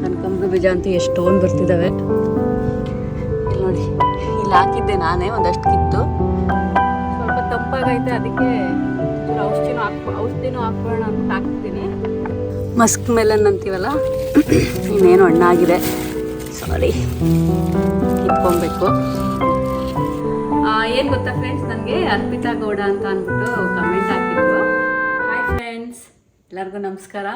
ಕನಕಾಂಬರ ಬೀಜ ಅಂತೂ ಎಷ್ಟೊಂದು ಬರ್ತಿದ್ದಾವೆ ನೋಡಿ ಇಲ್ಲಿ ಹಾಕಿದ್ದೆ ನಾನೇ ಒಂದಷ್ಟು ಕಿತ್ತು. ಸ್ವಲ್ಪ ತಂಪಾಗೈತೆ ಅದಕ್ಕೆ ಔಷಧಿನೂ ಹಾಕ್ ಔಷಧಿನೂ ಹಾಕ್ಬೋಣ ಅಂತ ಹಾಕ್ತೀನಿ ಮಸ್ಕ್ ಮೆಲನ್ ಅಂತೀವಲ್ಲ? ಇನ್ನೇನು ಹಣ್ಣಾಗಿದೆ. ಸಾರಿ ಕಿತ್ಕೊಬೇಕು. ಏನು ಗೊತ್ತಾ ಫ್ರೆಂಡ್ಸ್ ನನಗೆ ಅರ್ಪಿತಾ ಗೌಡ ಅಂತ ಅಂದ್ಬಿಟ್ಟು ಕಮೆಂಟ್ ಎಲ್ಲರಿಗೂ ನಮಸ್ಕಾರ.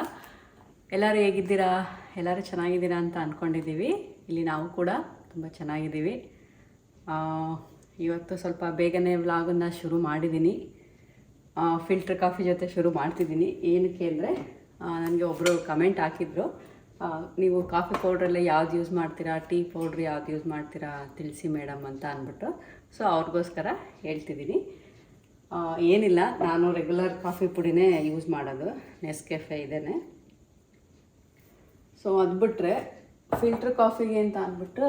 ಎಲ್ಲರೂ ಹೇಗಿದ್ದೀರಾ? ಎಲ್ಲರೂ ಚೆನ್ನಾಗಿದ್ದೀರಾ ಅಂತ ಅಂದ್ಕೊಂಡಿದ್ದೀವಿ ಇಲ್ಲಿ ನಾವು ಕೂಡ ತುಂಬ ಚೆನ್ನಾಗಿದ್ದೀವಿ. ಇವತ್ತು ಸ್ವಲ್ಪ ಬೇಗನೆ ವ್ಲಾಗನ್ನು ಶುರು ಮಾಡಿದ್ದೀನಿ. ಫಿಲ್ಟರ್ ಕಾಫಿ ಜೊತೆ ಶುರು ಮಾಡ್ತಿದ್ದೀನಿ. ಏನಕ್ಕೆ ಅಂದರೆ ನನಗೆ ಒಬ್ಬರು ಕಮೆಂಟ್ ಹಾಕಿದ್ರು. ನೀವು ಕಾಫಿ ಪೌಡ್ರೆಲ್ಲ ಯಾವ್ದು ಯೂಸ್ ಮಾಡ್ತೀರಾ? ಟೀ ಪೌಡ್ರ್ ಯಾವ್ದು ಯೂಸ್ ಮಾಡ್ತೀರಾ? ತಿಳಿಸಿ ಮೇಡಮ್ ಅಂತ ಅಂದ್ಬಿಟ್ಟು. ಸೊ, ಅವ್ರಿಗೋಸ್ಕರ ಹೇಳ್ತಿದ್ದೀನಿ. ಏನಿಲ್ಲ. ನಾನು ರೆಗ್ಯುಲರ್ ಕಾಫಿ ಪುಡಿನೇ ಯೂಸ್ ಮಾಡೋದು. ನೆಸ್ಕೆಫೆ ಇದೇ ಸೊ ಅದು ಬಿಟ್ಟರೆ ಫಿಲ್ಟ್ರ್ ಕಾಫಿಗೆ ಅಂತ ಅಂದ್ಬಿಟ್ಟು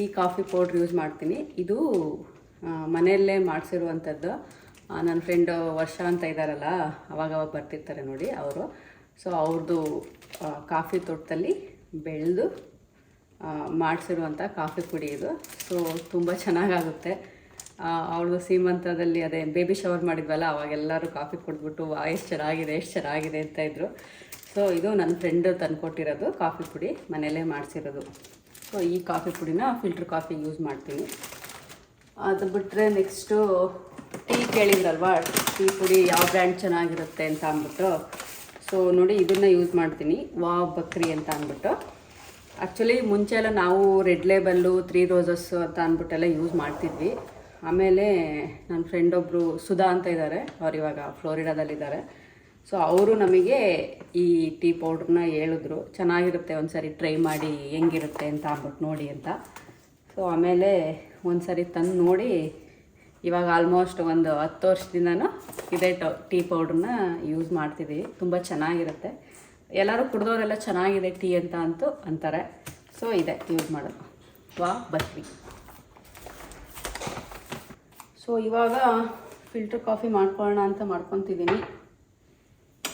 ಈ ಕಾಫಿ ಪೌಡ್ರ್ ಯೂಸ್ ಮಾಡ್ತೀನಿ. ಇದು ಮನೆಯಲ್ಲೇ ಮಾಡಿಸಿರುವಂಥದ್ದು ನನ್ನ ಫ್ರೆಂಡು ವರ್ಷ ಅಂತ ಇದ್ದಾರಲ್ಲ ಅವಾಗ ಅವಾಗ ಬರ್ತಿರ್ತಾರೆ ನೋಡಿ ಅವರು. ಸೊ ಅವ್ರದ್ದು ಕಾಫಿ ತೋಟದಲ್ಲಿ ಬೆಳೆದು ಮಾಡಿಸಿರುವಂಥ ಕಾಫಿ ಪುಡಿ ಇದು. ಸೊ ತುಂಬ ಚೆನ್ನಾಗಾಗುತ್ತೆ. ಅವಳದು ಸೀಮಂತದಲ್ಲಿ ಅದೇ ಬೇಬಿ ಶವರ್ ಮಾಡಿದ್ವಲ್ಲ, ಅವಾಗೆಲ್ಲರೂ ಕಾಫಿ ಕುಡಿದ್ಬಿಟ್ಟು, ವಾ, ಎಷ್ಟು ಚೆನ್ನಾಗಿದೆ ಎಷ್ಟು ಚೆನ್ನಾಗಿದೆ ಅಂತ ಇದ್ರು. ಸೊ ಇದು ನನ್ನ ಫ್ರೆಂಡ್ ತಂದುಕೊಟ್ಟಿರೋದು ಕಾಫಿ ಪುಡಿ ಮನೆಯಲ್ಲೇ ಮಾಡಿಸಿರೋದು. ಸೊ ಈ ಕಾಫಿ ಪುಡಿನ ಫಿಲ್ಟ್ರ್ ಕಾಫಿ ಯೂಸ್ ಮಾಡ್ತೀನಿ. ಅದು ಬಿಟ್ಟರೆ ನೆಕ್ಸ್ಟು ಟೀ ಕೇಳಿದ್ರಲ್ವಾ, ಟೀ ಪುಡಿ ಯಾವ ಬ್ರ್ಯಾಂಡ್ ಚೆನ್ನಾಗಿರುತ್ತೆ ಅಂತ ಅಂದ್ಬಿಟ್ಟು. ಸೊ ನೋಡಿ, ಇದನ್ನು ಯೂಸ್ ಮಾಡ್ತೀನಿ, ವಾ, ಬಕ್ರಿ ಅಂತ ಅಂದ್ಬಿಟ್ಟು. ಆ್ಯಕ್ಚುಲಿ ಮುಂಚೆ ಎಲ್ಲ ನಾವು ರೆಡ್ ಲೇಬಲ್ಲು, ತ್ರೀ ರೋಸಸ್ ಅಂತ ಅಂದ್ಬಿಟ್ಟೆಲ್ಲ ಯೂಸ್ ಮಾಡ್ತಿದ್ವಿ. ಆಮೇಲೆ ನನ್ನ ಫ್ರೆಂಡ್ ಒಬ್ಬರು ಸುಧಾ ಅಂತ ಇದ್ದಾರೆ ಅವ್ರು ಇವಾಗ ಫ್ಲೋರಿಡಾದಲ್ಲಿದ್ದಾರೆ. ಸೊ ಅವರು ನಮಗೆ ಈ ಟೀ ಪೌಡ್ರನ್ನ ಹೇಳಿದ್ರು. ಚೆನ್ನಾಗಿರುತ್ತೆ ಒಂದು ಸರಿ ಟ್ರೈ ಮಾಡಿ ಹೆಂಗಿರುತ್ತೆ ಅಂತ ಅಂದ್ಬಿಟ್ಟು ನೋಡಿ ಅಂತ. ಸೊ ಆಮೇಲೆ ಒಂದು ಸರಿ ತಂದು ನೋಡಿ, ಇವಾಗ ಆಲ್ಮೋಸ್ಟ್ ಒಂದು ಹತ್ತು ವರ್ಷದಿಂದನೂ ಇದೇ ಟ ಪೌಡ್ರನ್ನ ಯೂಸ್ ಮಾಡ್ತಿದ್ದೀವಿ ತುಂಬ ಚೆನ್ನಾಗಿರುತ್ತೆ. ಎಲ್ಲರೂ ಕುಡ್ದವರೆಲ್ಲ ಚೆನ್ನಾಗಿದೆ ಟೀ ಅಂತ ಅಂತೂ ಅಂತಾರೆ. ಸೊ ಇದೆ ಯೂಸ್ ಮಾಡೋದು. ವಾ ಬತ್ವಿ ಸೊ ಇವಾಗ ಫಿಲ್ಟರ್ ಕಾಫಿ ಮಾಡ್ಕೊಳ್ಳೋಣ ಅಂತ ಮಾಡ್ಕೊತಿದ್ದೀನಿ.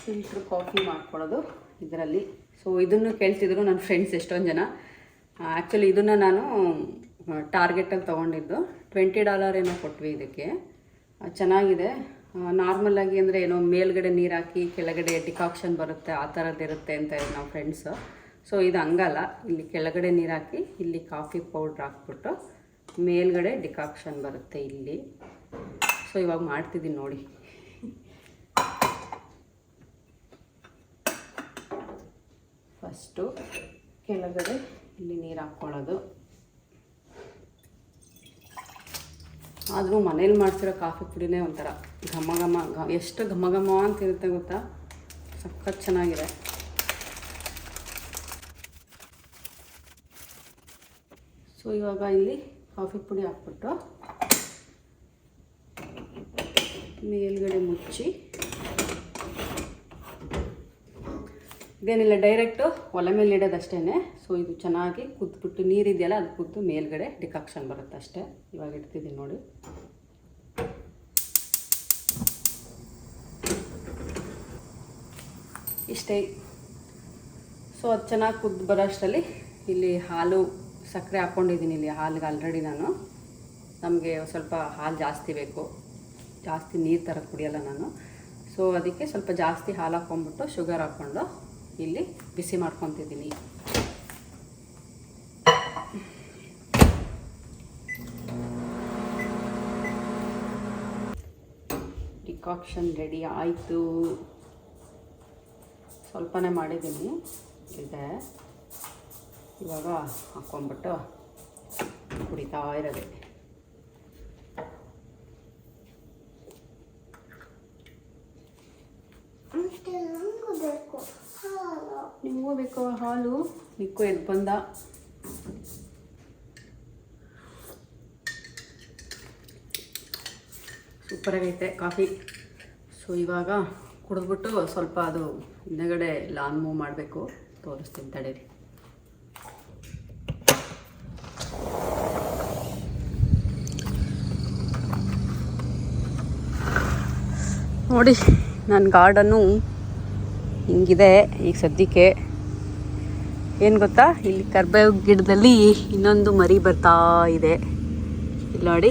ಫಿಲ್ಟರ್ ಕಾಫಿ ಮಾಡ್ಕೊಳ್ಳೋದು ಇದರಲ್ಲಿ. ಸೊ ಇದನ್ನು ಕೇಳ್ತಿದ್ರು ನನ್ನ ಫ್ರೆಂಡ್ಸ್ ಎಷ್ಟೊಂದು ಜನ. ಆ್ಯಕ್ಚುಲಿ ಇದನ್ನು ನಾನು ಟಾರ್ಗೆಟಲ್ಲಿ ತೊಗೊಂಡಿದ್ದು. ಟ್ವೆಂಟಿ ಡಾಲರ್ ಏನೋ ಕೊಟ್ವಿ ಇದಕ್ಕೆ. ಚೆನ್ನಾಗಿದೆ. ನಾರ್ಮಲಾಗಿ ಅಂದರೆ ಏನೋ ಮೇಲ್ಗಡೆ ನೀರು ಹಾಕಿ ಕೆಳಗಡೆ ಡಿಕಾಕ್ಷನ್ ಬರುತ್ತೆ, ಆ ಥರದ್ದು ಇರುತ್ತೆ ಅಂತ ನಾವು ಫ್ರೆಂಡ್ಸು ಸೊ ಇದು ಹಂಗಲ್ಲ. ಇಲ್ಲಿ ಕೆಳಗಡೆ ನೀರು ಹಾಕಿ, ಇಲ್ಲಿ ಕಾಫಿ ಪೌಡ್ರ್ ಹಾಕ್ಬಿಟ್ಟು ಮೇಲ್ಗಡೆ ಡಿಕಾಕ್ಷನ್ ಬರುತ್ತೆ ಇಲ್ಲಿ. ಸೊ ಇವಾಗ ಮಾಡ್ತಿದ್ದೀನಿ ನೋಡಿ. ಫಸ್ಟು ಕೆಳಗಡೆ ಇಲ್ಲಿ ನೀರು ಹಾಕ್ಕೊಳ್ಳೋದು ಆದರೂ ಮನೇಲಿ ಮಾಡ್ತಿರೋ ಕಾಫಿ ಪುಡಿನೇ ಒಂಥರ ಘಮ ಘಮ ಎಷ್ಟು ಘಮ ಘಮ ಅಂತ ಇರುತ್ತೆ ಗೊತ್ತಾ? ಸಖತ್ ಚೆನ್ನಾಗಿದೆ. ಸೊ ಇವಾಗ ಇಲ್ಲಿ ಕಾಫಿ ಪುಡಿ ಹಾಕ್ಬಿಟ್ಟು ಮೇಲ್ಗಡೆ ಮುಚ್ಚಿ ಇದೇನಿಲ್ಲ ಡೈರೆಕ್ಟು ಒಲೆ ಮೇಲೆ ಇಡೋದಷ್ಟೇ ಸೊ ಇದು ಚೆನ್ನಾಗಿ ಕುದ್ಬಿಟ್ಟು ನೀರಿದೆಯಲ್ಲ, ಅದು ಕುದ್ದು ಮೇಲ್ಗಡೆ ಡಿಕಾಕ್ಷನ್ ಬರುತ್ತೆ ಅಷ್ಟೇ. ಇವಾಗ ಇಡ್ತಿದ್ದೀನಿ ನೋಡಿ. ಇಷ್ಟೇ. ಸೊ ಅದು ಚೆನ್ನಾಗಿ ಕುದ್ದು ಬರೋ ಅಷ್ಟರಲ್ಲಿ ಇಲ್ಲಿ ಹಾಲು ಸಕ್ಕರೆ ಹಾಕ್ಕೊಂಡಿದ್ದೀನಿ. ಇಲ್ಲಿ ಹಾಲಿಗೆ ಆಲ್ರೆಡಿ ನಾನು. ನಮಗೆ ಸ್ವಲ್ಪ ಹಾಲು ಜಾಸ್ತಿ ಬೇಕು. ಜಾಸ್ತಿ ನೀರು ಥರ ಕುಡಿಯೋಲ್ಲ ನಾನು. ಸೊ ಅದಕ್ಕೆ ಸ್ವಲ್ಪ ಜಾಸ್ತಿ ಹಾಲು ಹಾಕ್ಕೊಂಬಿಟ್ಟು ಶುಗರ್ ಹಾಕ್ಕೊಂಡು ಇಲ್ಲಿ ಬಿಸಿ ಮಾಡ್ಕೊತಿದ್ದೀನಿ. ಡಿಕಾಕ್ಷನ್ ರೆಡಿ ಆಯಿತು. ಸ್ವಲ್ಪನೇ ಮಾಡಿದ್ದೀನಿ. ಇದೆ. ಇವಾಗ ಹಾಕ್ಕೊಂಬಿಟ್ಟು ಕುಡಿತಾ ಇರೋದೆ ನಿಮಗೂ ಬೇಕು ಹಾಲು? ನಿಕ್ಕು ಎದ್ದು ಬಂದ. ಸೂಪರಾಗೈತೆ ಕಾಫಿ. ಸೊ ಇವಾಗ ಕುಡಿದ್ಬಿಟ್ಟು ಸ್ವಲ್ಪ ಅದು ಹಿಂದಗಡೆ ಲಾನ್ ಮೂವ್ ಮಾಡಬೇಕು. ತೋರಿಸ್ತೀನಿ ತಡೀರಿ. ನೋಡಿ ನನ್ನ ಗಾರ್ಡನ್ನು ಹಿಂಗಿದೆ. ಈಗ ಸದ್ಯಕ್ಕೆ ಏನು ಗೊತ್ತಾ? ಇಲ್ಲಿ ಕರ್ಬೇವು ಗಿಡದಲ್ಲಿ ಇನ್ನೊಂದು ಮರಿ ಬರ್ತಾ ಇದೆ. ಇಲ್ಲಿ ನೋಡಿ.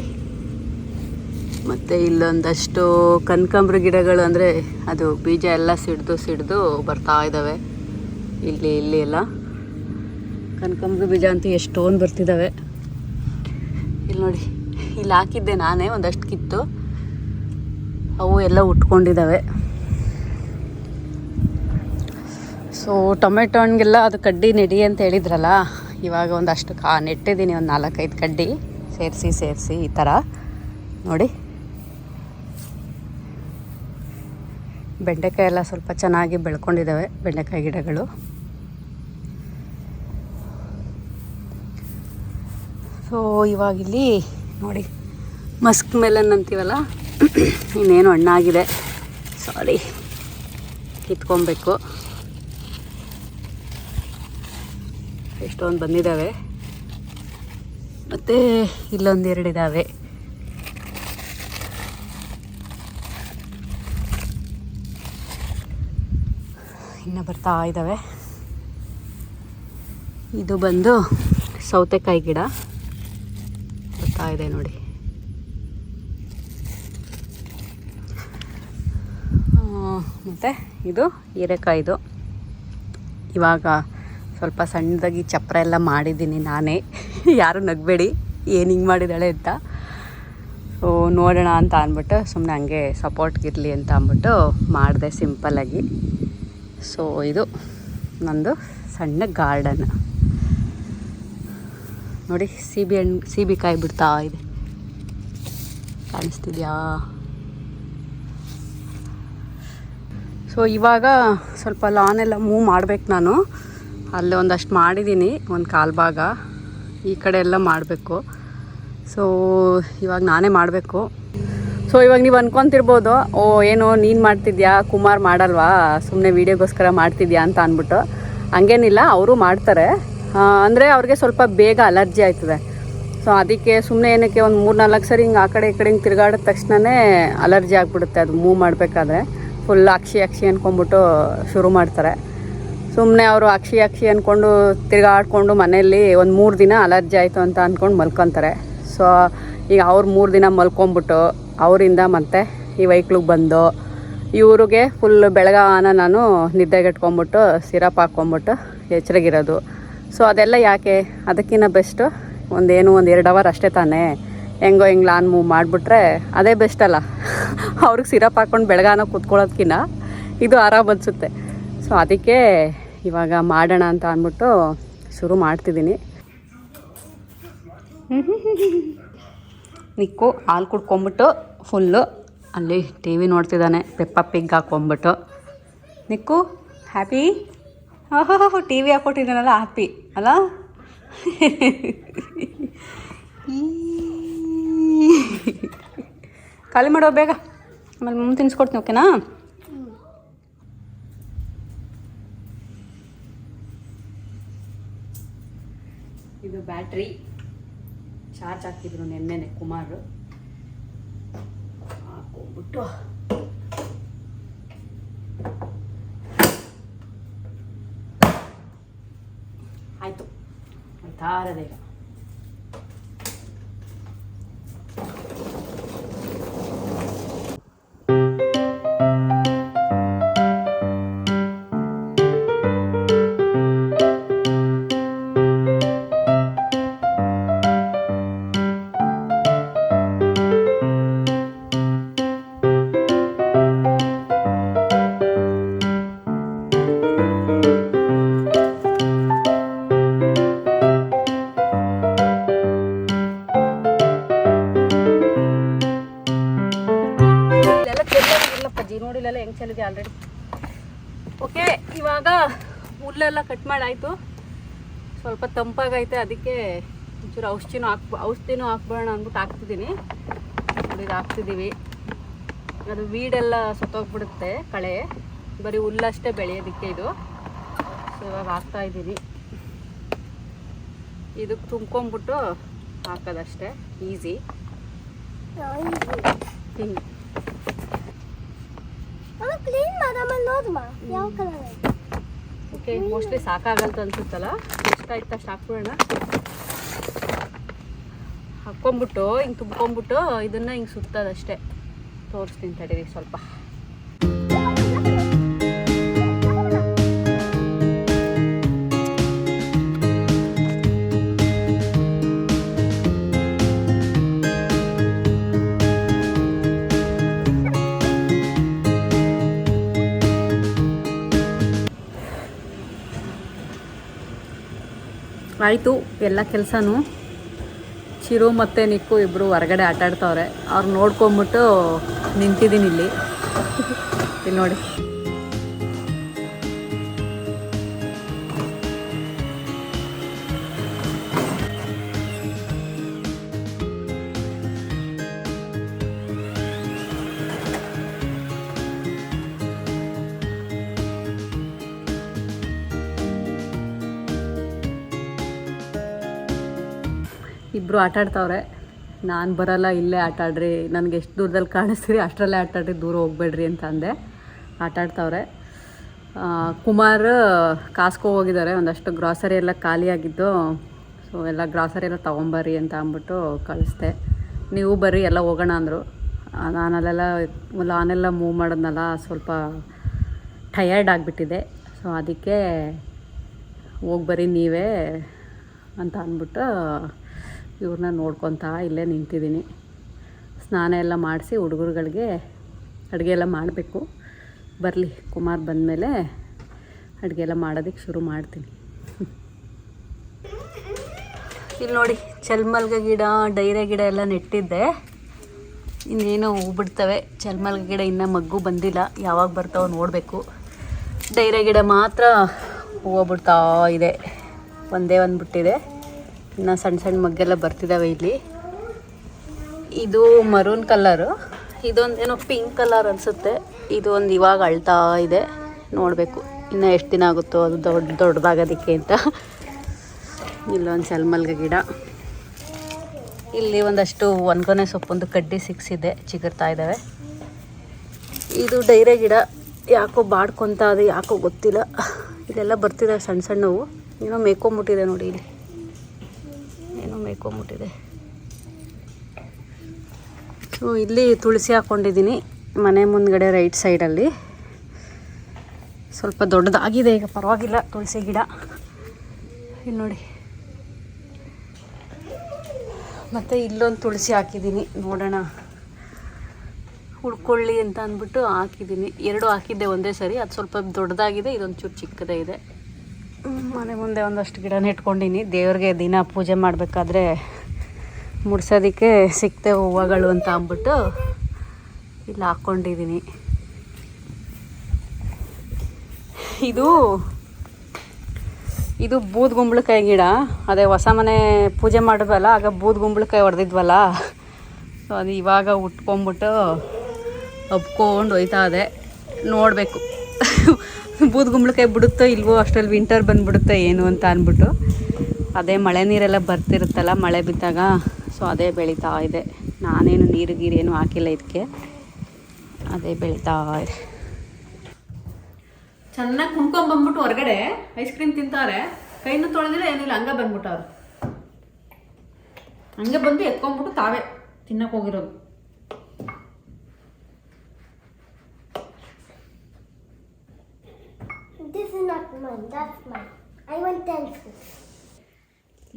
ಮತ್ತು ಇಲ್ಲೊಂದಷ್ಟು ಕನಕಾಂಬ್ರ ಗಿಡಗಳು ಅಂದರೆ ಅದು ಬೀಜ ಎಲ್ಲ ಸಿಡ್ದು ಸಿಡ್ದು ಬರ್ತಾ ಇದ್ದಾವೆ ಇಲ್ಲಿ ಇಲ್ಲಿ ಎಲ್ಲ. ಕನಕಾಂಬ್ರ ಬೀಜ ಅಂತೂ ಎಷ್ಟೊಂದು ಬರ್ತಿದ್ದಾವೆ ಇಲ್ಲಿ ನೋಡಿ. ಇಲ್ಲಿ ಹಾಕಿದ್ದೆ ನಾನೇ ಒಂದಷ್ಟು ಕಿತ್ತು. ಅವು ಎಲ್ಲ ಉಟ್ಕೊಂಡಿದ್ದಾವೆ ಸೊ ಟೊಮೆಟೊ ಹಣ್ಣಿಗೆಲ್ಲ ಅದು ಕಡ್ಡಿ ನೆಡಿ ಅಂತ ಹೇಳಿದ್ರಲ್ಲ, ಇವಾಗ ಒಂದಷ್ಟು ಕಾ, ನೆಟ್ಟಿದ್ದೀನಿ ಒಂದು ನಾಲ್ಕೈದು ಕಡ್ಡಿ ಸೇರಿಸಿ ಸೇರಿಸಿ ಈ ಥರ ನೋಡಿ. ಬೆಂಡೆಕಾಯಿ ಎಲ್ಲ ಸ್ವಲ್ಪ ಚೆನ್ನಾಗಿ ಬೆಳ್ಕೊಂಡಿದ್ದಾವೆ ಬೆಂಡೆಕಾಯಿ ಗಿಡಗಳು. ಸೊ ಇವಾಗಿಲ್ಲಿ ನೋಡಿ ಮಸ್ಕ್ ಮೆಲನ್ ಅಂತೀವಲ್ಲ, ಇನ್ನೇನು ಹಣ್ಣಾಗಿದೆ. ಸಾರಿ ಕಿತ್ಕೊಬೇಕು. ಎಷ್ಟೊಂದು ಬಂದಿದ್ದಾವೆ ಮತ್ತು ಇದ್ದಾವೆ ಇನ್ನು ಬರ್ತಾ ಇದ್ದಾವೆ ಇದು ಬಂದು ಸೌತೆಕಾಯಿ ಗಿಡ. ಬರ್ತಾ ಇದೆ ನೋಡಿ. ಮತ್ತು ಇದು ಹೀರೆಕಾಯಿದು. ಇವಾಗ ಸ್ವಲ್ಪ ಸಣ್ಣದಾಗಿ ಚಪ್ರ ಎಲ್ಲ ಮಾಡಿದ್ದೀನಿ ನಾನೇ. ಯಾರು ನಗಬೇಡಿ, ಏನು ಹಿಂಗೆ ಮಾಡಿದ್ದಾಳೆ ಅಂತ. ಸೊ ನೋಡೋಣ ಅಂತ ಅಂದ್ಬಿಟ್ಟು ಸುಮ್ಮನೆ ಹಂಗೆ ಸಪೋರ್ಟ್ಗಿರಲಿ ಅಂತ ಅಂದ್ಬಿಟ್ಟು ಮಾಡಿದೆ ಸಿಂಪಲ್ಲಾಗಿ ಸೊ ಇದು ನಂದು ಸಣ್ಣ ಗಾರ್ಡನ್ ನೋಡಿ, ಸೀಬೆ ಹಣ್ಣು ಸೀಬೆಕಾಯಿ ಬಿಡ್ತಾ ಇದೆ. ಕಾಣಿಸ್ತಿದ್ಯಾ? ಸೊ ಇವಾಗ ಸ್ವಲ್ಪ ಲಾನ್ ಎಲ್ಲ ಮೂವ್ ಮಾಡ್ಬೇಕು ನಾನು. ಅಲ್ಲಿ ಒಂದಷ್ಟು ಮಾಡಿದ್ದೀನಿ ಒಂದು ಕಾಲು ಭಾಗ. ಈ ಕಡೆ ಎಲ್ಲ ಮಾಡಬೇಕು. ಸೊ ಇವಾಗ ನಾನೇ ಮಾಡಬೇಕು. ಸೊ ಇವಾಗ ನೀವು ಅನ್ಕೊತಿರ್ಬೋದು, ಓ, ಏನೋ ನೀನು ಮಾಡ್ತಿದ್ಯಾ, ಕುಮಾರ್ ಮಾಡಲ್ವಾ ಸುಮ್ಮನೆ ವೀಡಿಯೋಗೋಸ್ಕರ ಮಾಡ್ತಿದ್ಯಾ ಅಂತ ಅಂದ್ಬಿಟ್ಟು ಹಂಗೇನಿಲ್ಲ, ಅವರು ಮಾಡ್ತಾರೆ. ಅಂದರೆ ಅವ್ರಿಗೆ ಸ್ವಲ್ಪ ಬೇಗ ಅಲರ್ಜಿ ಆಯ್ತದೆ. ಸೊ ಅದಕ್ಕೆ ಸುಮ್ಮನೆ ಏನಕ್ಕೆ ಒಂದು ಮೂರು ನಾಲ್ಕು ಸರಿ ಹಿಂಗೆ ಆ ಕಡೆ ಈ ಕಡೆ ಹಿಂಗೆ ತಿರುಗಾಡಿದ ತಕ್ಷಣವೇ ಅಲರ್ಜಿ ಆಗಿಬಿಡುತ್ತೆ. ಅದು ಮೂವ್ ಮಾಡಬೇಕಾದ್ರೆ. ಫುಲ್ ಅಕ್ಷಿ ಅಕ್ಷಿ ಅಂದ್ಕೊಂಬಿಟ್ಟು ಶುರು ಮಾಡ್ತಾರೆ. ಸುಮ್ಮನೆ ಅವರು ಅಕ್ಷಿ ಅಕ್ಷಿ ಅಂದ್ಕೊಂಡು ತಿರುಗಾಡ್ಕೊಂಡು ಮನೆಯಲ್ಲಿ ಒಂದು ಮೂರು ದಿನ ಅಲರ್ಜಿ ಆಯಿತು ಅಂತ ಅಂದ್ಕೊಂಡು ಮಲ್ಕೊತಾರೆ. ಸೊ ಈಗ ಅವ್ರು ಮೂರು ದಿನ ಮಲ್ಕೊಂಬಿಟ್ಟು ಅವರಿಂದ ಮತ್ತೆ ಈ ವೈಕ್ಲಿಗೆ ಬಂದು ಇವ್ರಿಗೆ ಫುಲ್ ಬೆಳಗಾನ ನಾನು ನಿದ್ದೆಗೆಟ್ಕೊಂಬಿಟ್ಟು ಸಿರಪ್ ಹಾಕ್ಕೊಂಬಿಟ್ಟು ಎಚ್ಚರಿಗಿರೋದು ಸೊ ಅದೆಲ್ಲ ಯಾಕೆ? ಅದಕ್ಕಿಂತ ಬೆಸ್ಟು ಒಂದೇನು ಒಂದು ಎರಡು ಅವರ್ ಅಷ್ಟೇ ತಾನೇ. ಹೆಂಗೋ ಹೆಂಗೆ ಲಾನ್ ಮೂವ್ ಮಾಡಿಬಿಟ್ರೆ ಅದೇ ಬೆಸ್ಟ್ ಅಲ್ಲ. ಅವ್ರಿಗೆ ಸಿರಪ್ ಹಾಕ್ಕೊಂಡು ಬೆಳಗಾನ ಕೂತ್ಕೊಳ್ಳೋದ್ಕಿಂತ ಇದು ಆರಾಮ್ ಅನಿಸುತ್ತೆ. ಸೊ ಅದಕ್ಕೆ ಇವಾಗ ಮಾಡೋಣ ಅಂತ ಅಂದ್ಬಿಟ್ಟು ಶುರು ಮಾಡ್ತಿದ್ದೀನಿ. ನಿಕ್ಕು ಹಾಲು ಕುಡ್ಕೊಂಬಿಟ್ಟು ಫುಲ್ಲು ಅಲ್ಲಿ ಟಿ ವಿ ನೋಡ್ತಿದ್ದಾನೆ, ಪೆಪ್ಪ ಪಿಗ್ ಹಾಕ್ಕೊಂಬಿಟ್ಟು. ನಿಕ್ಕು ಹ್ಯಾಪಿ ಓಹೋ ಟಿ ವಿ ಹಾಕ್ಕೊಟ್ಟಿದ್ದಾನಲ್ಲ ಹ್ಯಾಪಿ ಅಲ್ಲ ಖಾಲಿ ಮಾಡೋ, ಬೇಗ. ಆಮೇಲೆ ಮಮ್ಮಿ ತಿನ್ಸ್ಕೊಡ್ತೀನಿ ಓಕೆನಾ ಇದು ಬ್ಯಾಟ್ರಿ ಚಾರ್ಜ್ ಹಾಕ್ತಿದ್ರು ನೆನ್ನೆನೆ ಕುಮಾರ್. ಹಾಕೊಂಡ್ಬಿಟ್ಟು. ಆಯಿತು. ಆಯ್ತಾ ಮಾಡಾಯಿತು ಸ್ವಲ್ಪ ತಂಪಾಗೈತೆ, ಅದಕ್ಕೆ ಒಂಚೂರು ಔಷಧಿನೂ ಹಾಕ್ ಔಷಧಿನೂ ಹಾಕ್ಬೇಡ ಅಂದ್ಬಿಟ್ಟು ಹಾಕ್ತಿದ್ದೀನಿ. ಇದು ಹಾಕ್ತಿದ್ದೀವಿ. ಅದು ವೀಡೆಲ್ಲ ಸತ್ತೋಗ್ಬಿಡುತ್ತೆ ಕಳೆ. ಬರೀ ಹುಲ್ಲಷ್ಟೇ ಬೆಳೆಯೋದಕ್ಕೆ ಇದು. ಸೊ ಇವಾಗ ಹಾಕ್ತಾ ಇದ್ದೀನಿ. ಇದಕ್ಕೆ ತುಂಬ್ಕೊಂಬಿಟ್ಟು ಹಾಕೋದಷ್ಟೇ. ಈಸಿ. ಹಿಂಗೆ. ಓಕೆ ಮೋಸ್ಟ್ಲಿ ಸಾಕಾಗಲ್ತ ಅನ್ಸುತ್ತಲ್ಲ? ಎಷ್ಟಾಯ್ತು ಅಷ್ಟು ಹಾಕ್ಬಿಡೋಣ ಹಾಕ್ಕೊಂಬಿಟ್ಟು, ಹಿಂಗೆ ತುಂಬ್ಕೊಂಬಿಟ್ಟು ಇದನ್ನು ಹಿಂಗೆ ಸುತ್ತದಷ್ಟೇ. ತೋರಿಸ್ತೀನಿ ತಡೀರಿ ಸ್ವಲ್ಪ. ಆಯಿತು, ಎಲ್ಲ ಕೆಲಸನೂ. ಚಿರು ಮತ್ತು ನಿಕ್ಕು ಇಬ್ಬರು ಹೊರಗಡೆ ಆಟಾಡ್ತವ್ರೆ. ಅವ್ರು ನೋಡ್ಕೊಂಬಿಟ್ಟು ನಿಂತಿದ್ದೀನಿ ಇಲ್ಲಿ. ಇಲ್ಲಿ ನೋಡಿ. ಇಬ್ಬರು ಆಟ ಆಡ್ತಾವ್ರೆ. ನಾನು ಬರಲ್ಲ, ಇಲ್ಲೇ ಆಟ ಆಡ್ರಿ. ನನಗೆ ಎಷ್ಟು ದೂರದಲ್ಲಿ ಕಾಣಿಸ್ತೀರಿ, ಅಷ್ಟರಲ್ಲೇ ಆಟ ಆಡ್ರಿ, ದೂರ ಹೋಗ್ಬೇಡ್ರಿ ಅಂತ ಅಂದೆ. ಆಟ ಆಡ್ತಾವ್ರೆ. ಕುಮಾರ್ ಕಾಸ್ಕೋ ಹೋಗಿದ್ದಾರೆ. ಒಂದಷ್ಟು ಗ್ರಾಸರಿ ಎಲ್ಲ ಖಾಲಿಯಾಗಿದ್ದು ಸೊ ಎಲ್ಲ ಗ್ರಾಸರಿ ಎಲ್ಲ ತೊಗೊಂಬರ್ರಿ ಅಂತ ಅಂದ್ಬಿಟ್ಟು ಕಳಿಸ್ದೆ. ನೀವು ಬರ್ರಿ, ಎಲ್ಲ ಹೋಗೋಣ ಅಂದರು. ನಾನಲ್ಲೆಲ್ಲ ಲಾನೆಲ್ಲ ಮೂವ್ ಮಾಡೋದ್ನಲ್ಲ, ಸ್ವಲ್ಪ ಟಯರ್ಡ್ ಆಗಿಬಿಟ್ಟಿದೆ ಸೊ ಅದಕ್ಕೆ ಹೋಗಿ ಬರ್ರಿ ನೀವೇ ಅಂತ ಅಂದ್ಬಿಟ್ಟು ಇವ್ರನ್ನ ನೋಡ್ಕೊತಾ ಇಲ್ಲೇ ನಿಂತಿದ್ದೀನಿ. ಸ್ನಾನ ಎಲ್ಲ ಮಾಡಿಸಿ ಹುಡುಗರುಗಳಿಗೆ ಅಡುಗೆ ಎಲ್ಲ ಮಾಡಬೇಕು. ಬರಲಿ, ಕುಮಾರ್ ಬಂದಮೇಲೆ ಅಡುಗೆ ಎಲ್ಲ ಮಾಡೋದಕ್ಕೆ ಶುರು ಮಾಡ್ತೀನಿ. ಇಲ್ಲಿ ನೋಡಿ ಚಲ್ಮಲ್ಗ ಗಿಡ, ಡೈರೆ ಗಿಡ ಎಲ್ಲ ನೆಟ್ಟಿದ್ದೆ. ಇನ್ನೇನೋ ಹೂ ಬಿಡ್ತವೆ. ಚಲ್ಮಲ್ಗ ಗಿಡ ಇನ್ನೂ ಮಗ್ಗು ಬಂದಿಲ್ಲ. ಯಾವಾಗ ಬರ್ತಾವೋ ನೋಡಬೇಕು. ಡೈರೆ ಗಿಡ ಮಾತ್ರ ಹೂವು ಬಿಡ್ತಾ ಇದೆ. ಒಂದೇ ಒಂದು ಬಿಟ್ಟಿದೆ ಇನ್ನು ಸಣ್ಣ ಸಣ್ಣ ಮಗ್ಗೆಲ್ಲ ಬರ್ತಿದ್ದಾವೆ ಇಲ್ಲಿ. ಇದು ಮರೂನ್ ಕಲರು. ಇದೊಂದೇನೋ ಪಿಂಕ್ ಕಲರ್ ಅನಿಸುತ್ತೆ. ಇದು ಒಂದು ಇವಾಗ ಅಳ್ತಾ ಇದೆ. ನೋಡಬೇಕು. ಇನ್ನು ಎಷ್ಟು ದಿನ ಆಗುತ್ತೋ ಅದು ದೊಡ್ಡ ದೊಡ್ಡದಾಗೋದಕ್ಕೆ ಅಂತ. ಇಲ್ಲೊಂದು ಸಲ್ಮಲ್ಗ ಗಿಡ. ಇಲ್ಲಿ ಒಂದಷ್ಟು ಒನ್ಗೊನೆ ಸೊಪ್ಪೊಂದು ಕಡ್ಡಿ ಸಿಕ್ಸಿದೆ ಚಿಗುರ್ತಾ ಇದ್ದಾವೆ ಇದು ಡೈರೆ ಗಿಡ. ಯಾಕೋ ಬಾಡ್ಕೊಂತ ಅದು ಯಾಕೋ ಗೊತ್ತಿಲ್ಲ. ಇದೆಲ್ಲ ಬರ್ತಿದ್ದಾವೆ ಸಣ್ಣ ಸಣ್ಣವು. ಏನೋ ಮೇಕೊಂಬಿಟ್ಟಿದೆ ನೋಡಿ ಇಲ್ಲಿ. ಸೊ, ಇಲ್ಲಿ ತುಳಸಿ ಹಾಕ್ಕೊಂಡಿದ್ದೀನಿ, ಮನೆ ಮುಂದ್ಗಡೆ ರೈಟ್ ಸೈಡಲ್ಲಿ. ಸ್ವಲ್ಪ ದೊಡ್ಡದಾಗಿದೆ, ಈಗ ಪರವಾಗಿಲ್ಲ ತುಳಸಿ ಗಿಡ. ಇಲ್ಲಿ ನೋಡಿ. ಮತ್ತು ಇಲ್ಲೊಂದು ತುಳಸಿ ಹಾಕಿದ್ದೀನಿ, ನೋಡೋಣ. ಉಳ್ಕೊಳ್ಳಿ ಅಂತ ಅಂದ್ಬಿಟ್ಟು ಹಾಕಿದ್ದೀನಿ. ಎರಡು ಹಾಕಿದ್ದೆ ಒಂದೇ ಸರಿ, ಅದು ಸ್ವಲ್ಪ ದೊಡ್ಡದಾಗಿದೆ ಇದೊಂದು ಚೂರು ಚಿಕ್ಕದೇ ಇದೆ. ಮನೆ ಮುಂದೆ ಒಂದಷ್ಟು ಗಿಡನ ಇಟ್ಕೊಂಡಿನಿ. ದೇವ್ರಿಗೆ ದಿನ ಪೂಜೆ ಮಾಡಬೇಕಾದ್ರೆ ಮುಡ್ಸೋದಕ್ಕೆ ಸಿಕ್ತೆ ಹೂವುಗಳು ಅಂತ ಅಂದ್ಬಿಟ್ಟು ಇಲ್ಲಿ ಹಾಕ್ಕೊಂಡಿದ್ದೀನಿ ಇದು ಇದು ಬೂದ್ಗುಂಬಳಕಾಯಿ ಗಿಡ. ಅದೇ ಹೊಸ ಮನೆ ಪೂಜೆ ಮಾಡಿದ್ವಲ್ಲ, ಆಗ ಬೂದ್ಗುಂಬಳಕಾಯಿ ಹೊಡೆದಿದ್ವಲ್ಲ ಸೊ ಅದು ಇವಾಗ ಉಟ್ಕೊಂಬಿಟ್ಟು ಒಪ್ಕೊಂಡು ಹೋಯ್ತಾ ಇದೆ. ನೋಡಬೇಕು. ಬೂದ್ಗುಂಬಳಕಾಯಿ ಬಿಡುತ್ತೋ ಇಲ್ವೋ ಅಷ್ಟರಲ್ಲಿ ವಿಂಟರ್ ಬಂದ್ಬಿಡುತ್ತೋ ಏನು ಅಂತ ಅಂದ್ಬಿಟ್ಟು ಅದೇ ಮಳೆ ನೀರೆಲ್ಲ ಬರ್ತಿರುತ್ತಲ್ಲ, ಮಳೆ ಬಿದ್ದಾಗ. ಸೊ ಅದೇ ಬೆಳೀತಾ ಇದೆ. ನಾನೇನು ನೀರು ಗೀರೇನು ಹಾಕಿಲ್ಲ ಇದಕ್ಕೆ ಅದೇ ಬೆಳೀತಾ ಇದೆ. ಚೆನ್ನಾಗಿ ಕುಣ್ಕೊಂಬಂದ್ಬಿಟ್ಟು ಹೊರಗಡೆ ಐಸ್ ಕ್ರೀಮ್ ತಿಂತಾರೆ. ಕೈನೂ ತೊಳೆದಿಲ್ಲ ಏನಿಲ್ಲ ಹಂಗೆ ಬಂದ್ಬಿಟ್ಟವ್ರು. ಹಂಗೆ ಬಂದು ಎತ್ಕೊಂಡ್ಬಿಟ್ಟು ತಾವೇ ತಿನ್ನಕ್ಕೆ ಹೋಗಿರೋದು. Is not mine, that's mine. I want pencil.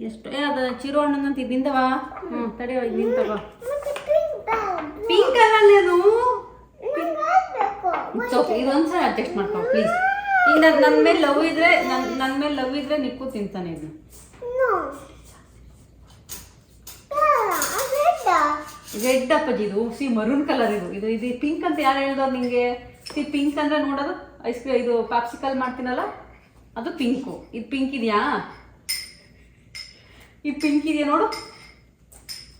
ಎಷ್ಟು? ಏ ಅದು ಚಿರು ಹಣ್ಣಂತ ಇದ್ದಿಂದವಾ ಹ್ಞೂ ತಡೆಯೋ ನಿಂತವ pink. ಪಿಂಕ್ ಕಲರ್ ಅದು? ಇದೊಂದ್ಸಲ ಅಡ್ಜಸ್ಟ್ ಮಾಡ್ಕೊ ಪ್ಲೀಸ್ ಈಗ ನನ್ನ ನನ್ನ ಮೇಲೆ ಲವ್ ಇದ್ರೆ ನನ್ನ ನನ್ನ ಮೇಲೆ ಲವ್ ಇದ್ರೆ ನಿಕ್ಕು ತಿಂತಾನೆ ಇದು No. ರೆಡ್ ಅಪ್ಪಜಿ ಇದು ಸಿ ಮರೂನ್ ಕಲರ್ ಇದು. ಇದು ಇದು ಪಿಂಕ್ ಅಂತ ಯಾರು ಹೇಳ್ದವ್ರು ನಿಂಗೆ? ಸಿ ಪಿಂಕ್ ಅಂದ್ರೆ ನೋಡೋದು? ಐಸ್ ಕ್ರೀಮ್ ಇದು ಪಾಪ್ಸಿಕಲ್ ಮಾಡ್ತೀನಲ್ಲ? ಅದು ಪಿಂಕು. ಇದು ಪಿಂಕ್ ಇದೆಯಾ? ಇದು ಪಿಂಕ್ ಇದೆಯಾ ನೋಡು.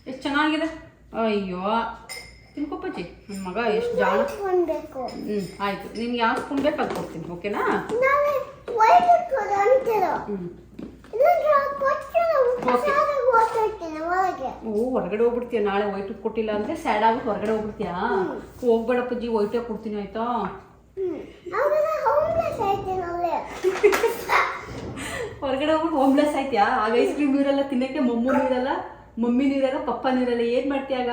ಎಷ್ಟು ಚೆನ್ನಾಗಿದೆ. ಅಯ್ಯೋ. ತಿನ್ಕೊಪ್ಪಜ್ಜಿ ನನ್ನ ಮಗ ಎಷ್ಟು ಜಾಣ. ಹ್ಞೂ ಆಯಿತು. ನಿಮ್ಗೆ ಯಾವ ಸ್ಪೂನ್ ಬೇಕು ಅದು ಕೊಡ್ತೀನಿ ಓಕೆನಾ. ಓ ಹೊರಗಡೆ ಹೋಗ್ಬಿಡ್ತೀಯ? ನಾಳೆ ವೈಟ್ ಕೊಟ್ಟಿಲ್ಲ ಅಂದರೆ ಸ್ಯಾಡ್ ಆಗಿ ಹೊರಗಡೆ ಹೋಗ್ಬಿಡ್ತೀಯಾ? ಹೋಗ್ಬೇಡಪ್ಪಜ್ಜಿ ವೈಟೇ ಕೊಡ್ತೀನಿ ಆಯ್ತಾ? ಹೊರಗಡೆ ಹೋಗ್ಬಿಟ್ಟು ಹೋಮ್ಲೆಸ್ ಆಯ್ತ್ಯಾ? ಆಗ ಐಸ್ ಕ್ರೀಮ್ ನೀರಲ್ಲ ತಿನ್ನಕ್ಕೆ ಮಮ್ಮು ನೀರಲ್ಲ, ಮಮ್ಮಿ ನೀರಲ್ಲ, ಪಪ್ಪ ನೀರಲ್ಲ ಏನ್ ಮಾಡ್ತೀಯಾಗ?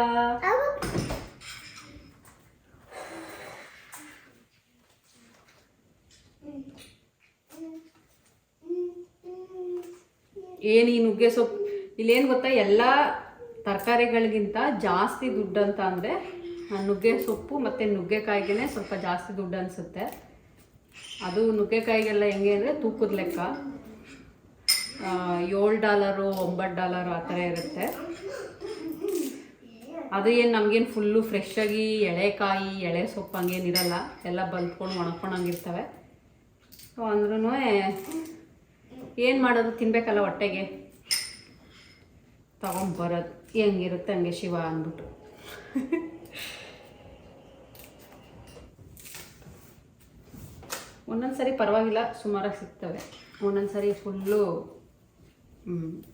ಏನು ಈ ನುಗ್ಗೆ ಸೊಪ್ಪು. ಇಲ್ಲೇನು ಗೊತ್ತಾ? ಎಲ್ಲ ತರಕಾರಿಗಳಿಗಿಂತ ಜಾಸ್ತಿ ದುಡ್ಡು ಅಂತ ಅಂದರೆ ನುಗ್ಗೆ ಸೊಪ್ಪು ಮತ್ತು ನುಗ್ಗೆಕಾಯಿಗೆ ಸ್ವಲ್ಪ ಜಾಸ್ತಿ ದುಡ್ಡು ಅನಿಸುತ್ತೆ. ಅದು ನುಗ್ಗೆಕಾಯಿಗೆಲ್ಲ ಹೆಂಗೆ ಅಂದರೆ ತೂಕದ ಲೆಕ್ಕ. ಏಳು ಡಾಲರು, ಒಂಬತ್ತು ಡಾಲರು ಆ ಥರ ಇರುತ್ತೆ. ಅದು ಏನು ನಮಗೇನು ಫುಲ್ಲು ಫ್ರೆಶ್ಶಾಗಿ ಎಳೆಕಾಯಿ, ಎಳೆ ಸೊಪ್ಪು ಹಂಗೇನಿರಲ್ಲ ಎಲ್ಲ ಬಲ್ತ್ಕೊಂಡು ಒಣಕೊಂಡಂಗಿರ್ತವೆ ಸೊ ಅಂದ್ರೂ ಏನು ಮಾಡೋದು? ತಿನ್ಬೇಕಲ್ಲ ಹೊಟ್ಟೆಗೆ? ತಗೊಂಬರೋದು. ಹೆಂಗಿರುತ್ತೆ ಹಂಗೆ ಶಿವ ಅಂದ್ಬಿಟ್ಟು. ಒಂದೊಂದು ಸರಿ ಪರವಾಗಿಲ್ಲ, ಸುಮಾರಾಗಿ ಸಿಗ್ತವೆ. ಒಂದೊಂದು ಸರಿ ಫುಲ್ಲು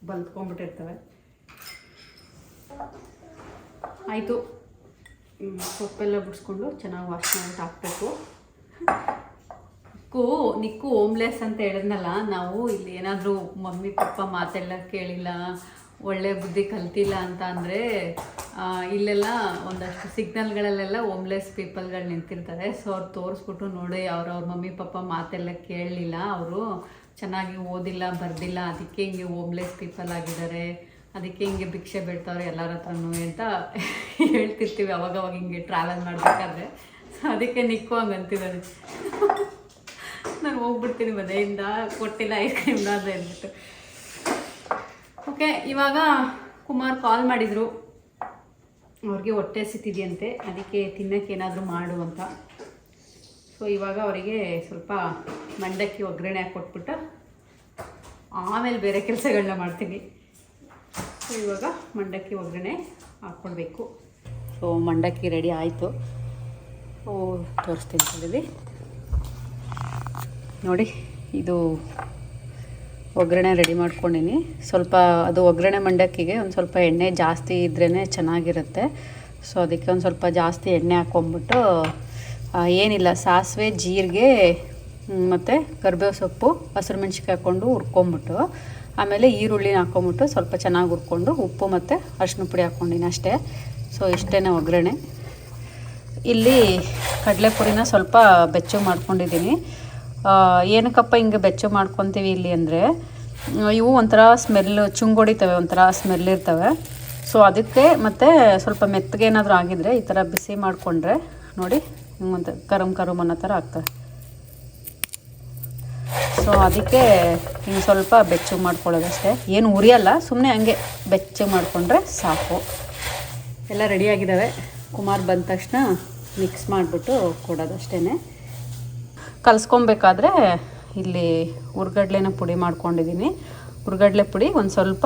ಬಲ್ತ್ಕೊಂಡ್ಬಿಟ್ಟಿರ್ತವೆ. ಆಯಿತು. ಸೊಪ್ಪೆಲ್ಲ ಬಿಡಿಸ್ಕೊಂಡು ಚೆನ್ನಾಗಿ ವಾಶ್ ಮಾಡಿ ಹಾಕ್ಬೇಕು. ನಿಕ್ಕು ನಿಕ್ಕು ಓಮ್ಲೆಸ್ ಅಂತ ಹೇಳಿದ್ನಲ್ಲ, ನಾವು ಇಲ್ಲಿ ಏನಾದರೂ ಮಮ್ಮಿ, ಪಪ್ಪ ಮಾತೆಲ್ಲ ಕೇಳಿಲ್ಲ ಒಳ್ಳೆ ಬುದ್ಧಿ ಕಲ್ತಿಲ್ಲ ಅಂತ ಅಂದರೆ ಇಲ್ಲೆಲ್ಲ ಒಂದಷ್ಟು ಸಿಗ್ನಲ್ಗಳಲ್ಲೆಲ್ಲ ಹೋಮ್ಲೆಸ್ ಪೀಪಲ್ಗಳು ನಿಂತಿರ್ತಾರೆ. ಸೊ ಅವ್ರು ತೋರಿಸ್ಬಿಟ್ಟು ನೋಡಿ ಅವ್ರವ್ರ ಮಮ್ಮಿ, ಪಪ್ಪ ಮಾತೆಲ್ಲ ಕೇಳಲಿಲ್ಲ ಅವರು. ಚೆನ್ನಾಗಿ ಓದಿಲ್ಲ, ಬರ್ದಿಲ್ಲ, ಅದಕ್ಕೆ ಹಿಂಗೆ ಹೋಮ್ಲೆಸ್ ಪೀಪಲ್ ಆಗಿದ್ದಾರೆ. ಅದಕ್ಕೆ ಹಿಂಗೆ ಭಿಕ್ಷೆ ಬಿಡ್ತಾವ್ರೆ ಎಲ್ಲರ ಹತ್ರನೂ ಅಂತ ಹೇಳ್ತಿರ್ತೀವಿ ಅವಾಗವಾಗ ಹಿಂಗೆ ಟ್ರಾವೆಲ್ ಮಾಡಬೇಕಾದ್ರೆ. ಸೊ ಅದಕ್ಕೆ ನಿಕ್ಕು ಹಂಗೆ ಅಂತಿದ್ದಾರೆ. ನಾನು ಹೋಗ್ಬಿಡ್ತೀನಿ ಮನೆಯಿಂದ, ಕೊಟ್ಟಿಲ್ಲ, ಐಸ್ ಕ್ರೀಮ್ನ ಅಂತ ಹೇಳ್ಬಿಟ್ಟು ಓಕೆ ಇವಾಗ ಕುಮಾರ್ ಕಾಲ್ ಮಾಡಿದರು. ಅವ್ರಿಗೆ ಹೊಟ್ಟೆ ಸಿತ್ತಿದೆಯಂತೆ ಅದಕ್ಕೆ ತಿನ್ನಕ್ಕೆ ಏನಾದರೂ ಮಾಡು ಅಂತ. ಸೊ ಇವಾಗ ಅವರಿಗೆ ಸ್ವಲ್ಪ ಮಂಡಕ್ಕಿ ಒಗ್ಗರಣೆ ಹಾಕ್ಕೊಟ್ಬಿಟ್ಟು. ಆಮೇಲೆ ಬೇರೆ ಕೆಲಸಗಳನ್ನ ಮಾಡ್ತೀನಿ. ಸೊ ಇವಾಗ ಮಂಡಕ್ಕಿ ಒಗ್ಗರಣೆ ಹಾಕ್ಕೊಡ್ಬೇಕು. ಸೊ ಮಂಡಕ್ಕಿ ರೆಡಿ ಆಯಿತು. ತೋರಿಸ್ತೀನಿ ನೋಡಿ, ಇದು ಒಗ್ಗರಣೆ ರೆಡಿ ಮಾಡ್ಕೊಂಡಿನಿ. ಸ್ವಲ್ಪ ಅದು ಒಗ್ಗರಣೆ ಮಂಡಕ್ಕಿಗೆ ಒಂದು ಸ್ವಲ್ಪ ಎಣ್ಣೆ ಜಾಸ್ತಿ ಇದ್ರೇ ಚೆನ್ನಾಗಿರುತ್ತೆ. ಸೊ ಅದಕ್ಕೆ ಒಂದು ಸ್ವಲ್ಪ ಜಾಸ್ತಿ ಎಣ್ಣೆ ಹಾಕ್ಕೊಂಬಿಟ್ಟು ಏನಿಲ್ಲ, ಸಾಸಿವೆ, ಜೀರಿಗೆ ಮತ್ತು ಕರಿಬೇವು ಸೊಪ್ಪು, ಹಸಿರು ಮೆಣ್ಸಿನ್ಕಾಯಿ ಹಾಕ್ಕೊಂಡು ಹುರ್ಕೊಂಬಿಟ್ಟು ಆಮೇಲೆ ಈರುಳ್ಳಿನ ಹಾಕ್ಕೊಂಬಿಟ್ಟು ಸ್ವಲ್ಪ ಚೆನ್ನಾಗಿ ಹುರ್ಕೊಂಡು ಉಪ್ಪು ಮತ್ತು ಅರಿಶಿನ ಪುಡಿ ಹಾಕ್ಕೊಂಡಿನಿ ಅಷ್ಟೇ. ಸೊ ಇಷ್ಟೇ ಒಗ್ಗರಣೆ. ಇಲ್ಲಿ ಕಡಲೆಪುರಿನ ಸ್ವಲ್ಪ ಬೆಚ್ಚಗೆ ಮಾಡ್ಕೊಂಡಿದ್ದೀನಿ ಏನಕ್ಕಪ್ಪ ಹಿಂಗೆ ಬೆಚ್ಚಗೆ ಮಾಡ್ಕೊತೀವಿ ಇಲ್ಲಿ ಅಂದರೆ ಇವು ಒಂಥರ ಸ್ಮೆಲ್ ಚುಂಗೊಡಿತವೆ ಒಂಥರ ಸ್ಮೆಲ್ ಇರ್ತವೆ. ಸೊ ಅದಕ್ಕೆ ಮತ್ತು ಸ್ವಲ್ಪ ಮೆತ್ತಗೆ ಏನಾದರೂ ಆಗಿದ್ರೆ ಈ ಥರ ಬಿಸಿ ಮಾಡಿಕೊಂಡ್ರೆ ನೋಡಿ ಒಂದು ಕರಮ್ ಕರಮ್ ಅನ್ನೋ ಥರ ಆಗ್ತವೆ ಸೊ ಅದಕ್ಕೆ ಹಿಂಗೆ ಸ್ವಲ್ಪ ಬೆಚ್ಚಗೆ ಮಾಡ್ಕೊಳ್ಳೋದಷ್ಟೇ. ಏನು ಉರಿಯಲ್ಲ ಸುಮ್ಮನೆ ಹಂಗೆ ಬೆಚ್ಚಗೆ ಮಾಡಿಕೊಂಡ್ರೆ ಸಾಕು. ಎಲ್ಲ ರೆಡಿಯಾಗಿದ್ದಾವೆ ಕುಮಾರ್ ಬಂದ ತಕ್ಷಣ ಮಿಕ್ಸ್ ಮಾಡಿಬಿಟ್ಟು ಕೊಡೋದಷ್ಟೇ ಕಲಿಸ್ಕೊಬೇಕಾದ್ರೆ ಇಲ್ಲಿ ಹುರ್ಗಡ್ಲೆನ ಪುಡಿ ಮಾಡ್ಕೊಂಡಿದ್ದೀನಿ ಹುರ್ಗಡ್ಲೆ ಪುಡಿ ಒಂದು ಸ್ವಲ್ಪ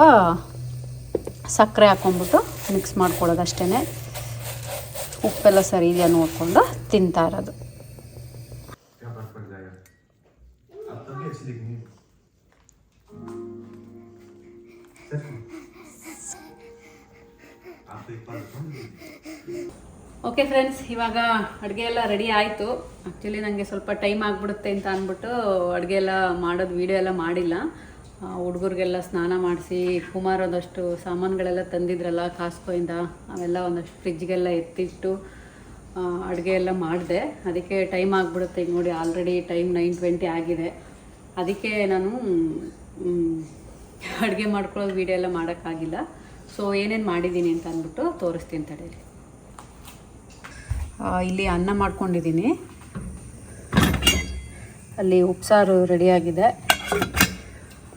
ಸಕ್ಕರೆ ಹಾಕ್ಕೊಂಬಿಟ್ಟು ಮಿಕ್ಸ್ ಮಾಡ್ಕೊಳ್ಳೋದು ಅಷ್ಟೇ ಉಪ್ಪೆಲ್ಲ ಸರಿ ಇದೆಯಾ ನೋಡಿಕೊಂಡು ತಿಂತಾ ಇರೋದು. ಓಕೆ ಫ್ರೆಂಡ್ಸ್ ಇವಾಗ ಅಡುಗೆ ಎಲ್ಲ ರೆಡಿ ಆಯಿತು. ಆ್ಯಕ್ಚುಲಿ ನನಗೆ ಸ್ವಲ್ಪ ಟೈಮ್ ಆಗಿಬಿಡುತ್ತೆ ಅಂತ ಅಂದ್ಬಿಟ್ಟು ಅಡುಗೆ ಎಲ್ಲ ಮಾಡೋದು ವೀಡಿಯೋ ಎಲ್ಲ ಮಾಡಿಲ್ಲ. ಹುಡುಗರಿಗೆಲ್ಲ ಸ್ನಾನ ಮಾಡಿಸಿ, ಕುಮಾರ್ ಒಂದಷ್ಟು ಸಾಮಾನುಗಳೆಲ್ಲ ತಂದಿದ್ರಲ್ಲ, ಕಾಸ್ಕೋಯಿಂದ ಅವೆಲ್ಲ ಒಂದಷ್ಟು ಫ್ರಿಜ್ಗೆಲ್ಲ ಎತ್ತಿಟ್ಟು ಅಡುಗೆ ಎಲ್ಲ ಮಾಡಿದೆ. ಅದಕ್ಕೆ ಟೈಮ್ ಆಗಿಬಿಡುತ್ತೆ ಈಗ ನೋಡಿ ಆಲ್ರೆಡಿ ಟೈಮ್ ನೈನ್ ಟ್ವೆಂಟಿ ಆಗಿದೆ. ಅದಕ್ಕೆ ನಾನು ಅಡುಗೆ ಮಾಡ್ಕೊಳ್ಳೋ ವೀಡಿಯೋ ಎಲ್ಲ ಮಾಡೋಕ್ಕಾಗಿಲ್ಲ. ಸೊ ಏನೇನು ಮಾಡಿದ್ದೀನಿ ಅಂತ ಅಂದ್ಬಿಟ್ಟು ತೋರಿಸ್ತೀನಿ ತಡೆಯಲ್ಲಿ ಇಲ್ಲಿ ಅನ್ನ ಮಾಡ್ಕೊಂಡಿದ್ದೀನಿ. ಅಲ್ಲಿ ಉಪ್ಸಾರು ರೆಡಿಯಾಗಿದೆ.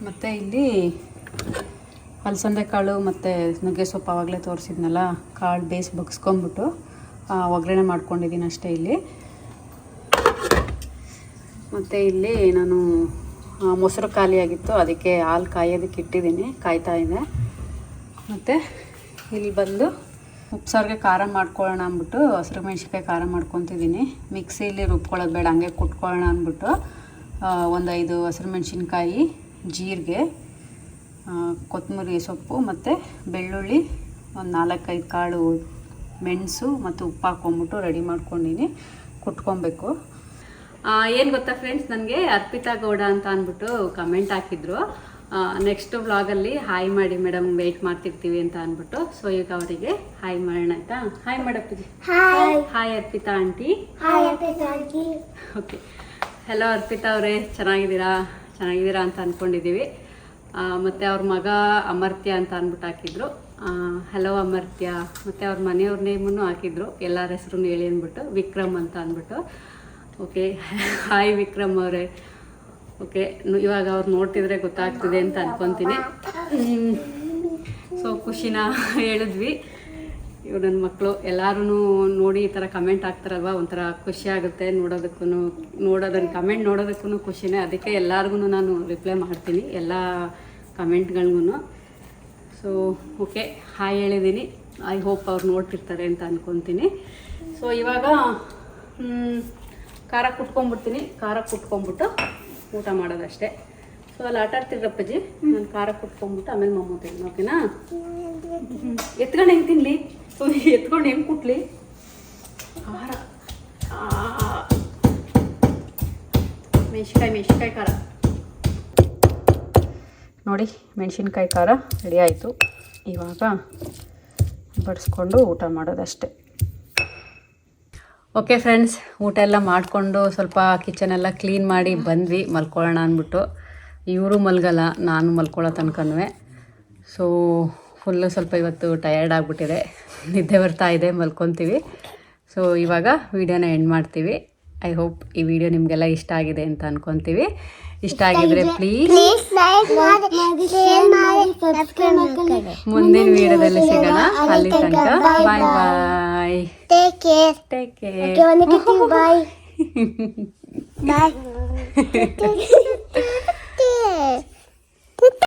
ಮತ್ತು ಇಲ್ಲಿ ಅಲಸಂದೆ ಕಾಳು ಮತ್ತು ನುಗ್ಗೆ ಸೊಪ್ಪು ಆವಾಗಲೇ ತೋರಿಸಿದ್ನಲ್ಲ, ಕಾಳು ಬೇಯಿಸಿ ಬಗ್ಸ್ಕೊಂಬಿಟ್ಟು ಒಗ್ಗರಣೆ ಮಾಡ್ಕೊಂಡಿದ್ದೀನಿ ಅಷ್ಟೇ ಇಲ್ಲಿ. ಮತ್ತು ಇಲ್ಲಿ ನಾನು ಮೊಸರು ಖಾಲಿಯಾಗಿತ್ತು, ಅದಕ್ಕೆ ಹಾಲು ಕಾಯೋದಕ್ಕೆ ಇಟ್ಟಿದ್ದೀನಿ, ಕಾಯ್ತಾ ಇದೆ. ಮತ್ತು ಇಲ್ಲಿ ಬಂದು ಉಪ್ಸಾರಿಗೆ ಖಾರ ಮಾಡ್ಕೊಳ್ಳೋಣ ಅಂದ್ಬಿಟ್ಟು, ಹಸಿರು ಮೆಣ್ಸಿನ್ಕಾಯಿ ಖಾರ ಮಾಡ್ಕೊತಿದ್ದೀನಿ. ಮಿಕ್ಸಿಲಿ ರುಬ್ಕೊಳ್ಳೋದು ಬೇಡ, ಹಂಗೆ ಕುಟ್ಕೊಳ್ಳೋಣ ಅಂದ್ಬಿಟ್ಟು ಒಂದು ಐದು ಹಸಿರು ಮೆಣಸಿನ್ಕಾಯಿ, ಜೀರಿಗೆ ಕೊತ್ತಂಬರಿ ಸೊಪ್ಪು ಮತ್ತು ಬೆಳ್ಳುಳ್ಳಿ, ಒಂದು ನಾಲ್ಕೈದು ಕಾಳು ಮೆಣಸು ಮತ್ತು ಉಪ್ಪು ಹಾಕ್ಕೊಂಬಿಟ್ಟು ರೆಡಿ ಮಾಡ್ಕೊಂಡಿನಿ. ಕುಟ್ಕೊಬೇಕು. ಏನು ಗೊತ್ತಾ ಫ್ರೆಂಡ್ಸ್ ನನಗೆ ಅರ್ಪಿತಾ ಗೌಡ ಅಂತ ಅಂದ್ಬಿಟ್ಟು ಕಮೆಂಟ್ ಹಾಕಿದ್ರು. ನೆಕ್ಸ್ಟ್ ವ್ಲಾಗಲ್ಲಿ ಹಾಯ್ ಮಾಡಿ ಮೇಡಮ್ ವೆಯ್ಟ್ ಮಾಡ್ತಿರ್ತೀವಿ ಅಂತ ಅಂದ್ಬಿಟ್ಟು. ಸೊ ಈಗ ಅವರಿಗೆ ಹಾಯ್ ಮಾಡೋಣ ಆಯ್ತಾ? Hi ಮಾಡಪ್ಪಿಜಿ. Hi Arpita aunty. Okay hello Arpita ಅವರೇ ಚೆನ್ನಾಗಿದ್ದೀರಾ? ಚೆನ್ನಾಗಿದ್ದೀರಾ ಅಂತ ಅಂದ್ಕೊಂಡಿದ್ದೀವಿ ಮತ್ತು ಅವ್ರ ಮಗ ಅಮರ್ತ್ಯ ಅಂತ ಅಂದ್ಬಿಟ್ಟು ಹಾಕಿದ್ರು. ಹಲೋ ಅಮರ್ತ್ಯ. ಮತ್ತು ಅವ್ರ ಮನೆಯವ್ರ ನೇಮನ್ನು ಹಾಕಿದ್ರು. ಎಲ್ಲರ ಹೆಸರು ಹೇಳಿ ಅಂದ್ಬಿಟ್ಟು. ವಿಕ್ರಮ್ ಅಂತ ಅಂದ್ಬಿಟ್ಟು. ಓಕೆ ಹಾಯ್ ವಿಕ್ರಮ್ ಅವರೇ. ಓಕೆ ಇವಾಗ ಅವ್ರು ನೋಡ್ತಿದ್ರೆ ಗೊತ್ತಾಗ್ತಿದೆ ಅಂತ ಅನ್ಕೊತೀನಿ. ಸೊ ಖುಷಿನ ಹೇಳಿದ್ವಿ. ಇವ್ರು ನನ್ನ ಮಕ್ಕಳು ಎಲ್ಲರೂ ನೋಡಿ ಈ ಥರ ಕಮೆಂಟ್ ಆಗ್ತಾರಲ್ವ ಒಂಥರ ಖುಷಿ ಆಗುತ್ತೆ ನೋಡೋದಕ್ಕೂ ನೋಡೋದನ್ನು ಕಮೆಂಟ್ ನೋಡೋದಕ್ಕೂ ಖುಷಿನೇ. ಅದಕ್ಕೆ ಎಲ್ಲರಿಗೂ ನಾನು ರಿಪ್ಲೈ ಮಾಡ್ತೀನಿ, ಎಲ್ಲ ಕಮೆಂಟ್ಗಳಿಗೂ ಸೊ ಓಕೆ, ಹಾಯ್ ಹೇಳಿದ್ದೀನಿ. ಐ ಹೋಪ್ ಅವ್ರು ನೋಡ್ತಿರ್ತಾರೆ ಅಂತ ಅನ್ಕೊತೀನಿ. ಸೊ ಇವಾಗ ಖಾರ ಕುಟ್ಕೊಂಡ್ಬಿಡ್ತೀನಿ. ಖಾರ ಕುಟ್ಕೊಂಡ್ಬಿಟ್ಟು ಊಟ ಮಾಡೋದಷ್ಟೇ. ಸೊ ಅಲ್ಲಿ ಆಟ ಆಡ್ತಿದ್ರಪ್ಪಜ್ಜಿ ನಾನು ಖಾರ ಕುಟ್ಕೊಂಡ್ಬಿಟ್ಟು ಆಮೇಲೆ ಮಮ್ಮೂತೀನಿ ಓಕೆನಾ? ಎತ್ಕೊಂಡು ಹೆಂಗೆ ತಿನ್ಲಿ? ಸೊ ಎತ್ಕೊಂಡು ಹೆಂಗೆ ಕುಟ್ಲಿ? ಖಾರ. ಮೆಣಸಿನ್ಕಾಯಿ ಮೆಣಸಿನ್ಕಾಯಿ ಖಾರ. ನೋಡಿ ಮೆಣಸಿನ್ಕಾಯಿ ಖಾರ ರೆಡಿ ಆಯಿತು. ಇವಾಗ ಬಡಿಸ್ಕೊಂಡು ಊಟ ಮಾಡೋದಷ್ಟೇ. ಓಕೆ ಫ್ರೆಂಡ್ಸ್ ಊಟ ಎಲ್ಲ ಮಾಡಿಕೊಂಡು ಸ್ವಲ್ಪ ಕಿಚನ್ ಎಲ್ಲ ಕ್ಲೀನ್ ಮಾಡಿ ಬಂದ್ವಿ, ಮಲ್ಕೊಳ್ಳೋಣ ಅಂದ್ಬಿಟ್ಟು. ಇವರು ಮಲ್ಗಲ್ಲ, ನಾನು ಮಲ್ಕೊಳ್ಳೋ ತನಕನೂ ಸೊ ಫುಲ್ಲು ಸ್ವಲ್ಪ ಇವತ್ತು ಟಯರ್ಡ್ ಆಗಿಬಿಟ್ಟಿದೆ. ನಿದ್ದೆ ಬರ್ತಾ ಇದೆ, ಮಲ್ಕೊತೀವಿ. ಸೊ ಇವಾಗ ವಿಡಿಯೋನ ಎಂಡ್ ಮಾಡ್ತೀವಿ. ಐ ಹೋಪ್ ಈ ವಿಡಿಯೋ ನಿಮಗೆಲ್ಲ ಇಷ್ಟ ಆಗಿದೆ ಅಂತ ಅನ್ಕೊತೀವಿ. ಇಷ್ಟ ಆಗಿದ್ರೆ please like ಮಾಡಿ share ಮಾಡಿ subscribe ಮಾಡಿ ಮುಂದಿನ ವಿಡಿಯೋದಲ್ಲಿ ಸಿಗೋಣ. ಅಲ್ಲಿಯಂತ bye bye take bye take